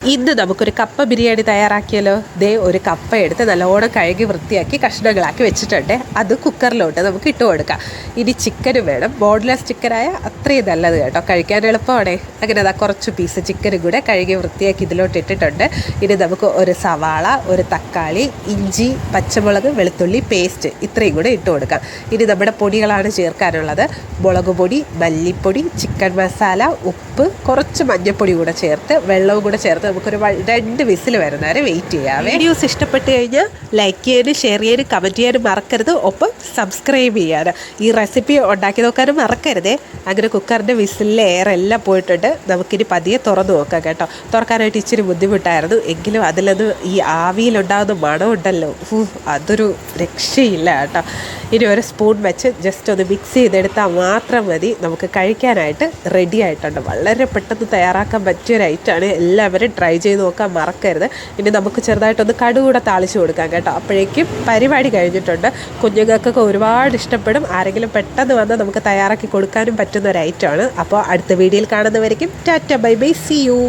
ഇന്ന് നമുക്കൊരു കപ്പ ബിരിയാണി തയ്യാറാക്കിയല്ലോ. ദേ ഒരു കപ്പ എടുത്ത് നല്ലോണം കഴുകി വൃത്തിയാക്കി കഷ്ണങ്ങളാക്കി വെച്ചിട്ടുണ്ട്. അത് കുക്കറിലോട്ട് നമുക്ക് ഇട്ട് കൊടുക്കാം. ഇനി ചിക്കനും വേണം. ബോൺലെസ് ചിക്കനായ അത്രയും നല്ലത് കേട്ടോ. കഴിക്കാൻ എളുപ്പമാണേ. അങ്ങനെ അതാ കുറച്ച് പീസ് ചിക്കനും കൂടെ കഴുകി വൃത്തിയാക്കി ഇതിലോട്ട് ഇട്ടിട്ടുണ്ട്. ഇനി നമുക്ക് ഒരു സവാള ഒരു തക്കാളി ഇഞ്ചി പച്ചമുളക് വെളുത്തുള്ളി പേസ്റ്റ് ഇത്രയും കൂടെ ഇട്ട് കൊടുക്കാം. ഇനി നമ്മുടെ പൊടികളാണ് ചേർക്കാനുള്ളത്. മുളക് പൊടി മല്ലിപ്പൊടി ചിക്കൻ മസാല ഉപ്പ് കുറച്ച് മഞ്ഞൾപ്പൊടി കൂടെ ചേർത്ത് വെള്ളവും കൂടെ ചേർത്ത് നമുക്കൊരു രണ്ട് വിസിൽ വരുന്നവരെ വെയിറ്റ് ചെയ്യാം വീഡിയോസ് ഇഷ്ടപ്പെട്ട് കഴിഞ്ഞാൽ ലൈക്ക് ചെയ്യാനും ഷെയർ ചെയ്യാനും കമന്റ് ചെയ്യാനും മറക്കരുത്. ഒപ്പം സബ്സ്ക്രൈബ് ചെയ്യാനും. ഈ റെസിപ്പി ഉണ്ടാക്കി നോക്കാനും മറക്കരുതേ. അങ്ങനെ കുക്കറിന്റെ വിസിലിലെ എയർ എല്ലാം പോയിട്ടുണ്ട്. നമുക്കിനി പതിയെ തുറന്നു നോക്കാം കേട്ടോ. തുറക്കാനായിട്ട് ഇച്ചിരി ബുദ്ധിമുട്ടായിരുന്നു. എങ്കിലും അതിലത് ഈ ആവിയിലുണ്ടാകുന്ന മണമുണ്ടല്ലോ. അതൊരു രക്ഷയില്ല കേട്ടോ. ഇനി ഒരു സ്പൂൺ വെച്ച് ജസ്റ്റ് ഒന്ന് മിക്സ് ചെയ്തെടുത്താൽ മാത്രം മതി. നമുക്ക് കഴിക്കാനായിട്ട് റെഡി ആയിട്ടുണ്ട്. വളരെ പെട്ടെന്ന് തയ്യാറാക്കാൻ പറ്റിയ ഒരു ഐറ്റമാണ് എല്ലാവരും ട്രൈ ചെയ്ത് നോക്കാൻ മറക്കരുത്. ഇനി നമുക്ക് ചെറുതായിട്ടൊന്ന് കടുകൂടെ താളിച്ച് കൊടുക്കാം കേട്ടോ. അപ്പോഴേക്കും പരിപാടി കഴിഞ്ഞിട്ടുണ്ട്. കുഞ്ഞുങ്ങൾക്കൊക്കെ ഒരുപാട് ഇഷ്ടപ്പെടും. ആരെങ്കിലും പെട്ടെന്ന് വന്ന് നമുക്ക് തയ്യാറാക്കി കൊടുക്കാനും പറ്റുന്ന ഒരു ഐറ്റമാണ് അപ്പോൾ അടുത്ത വീഡിയോയിൽ കാണുന്നവരേക്കും tata bye bye. See you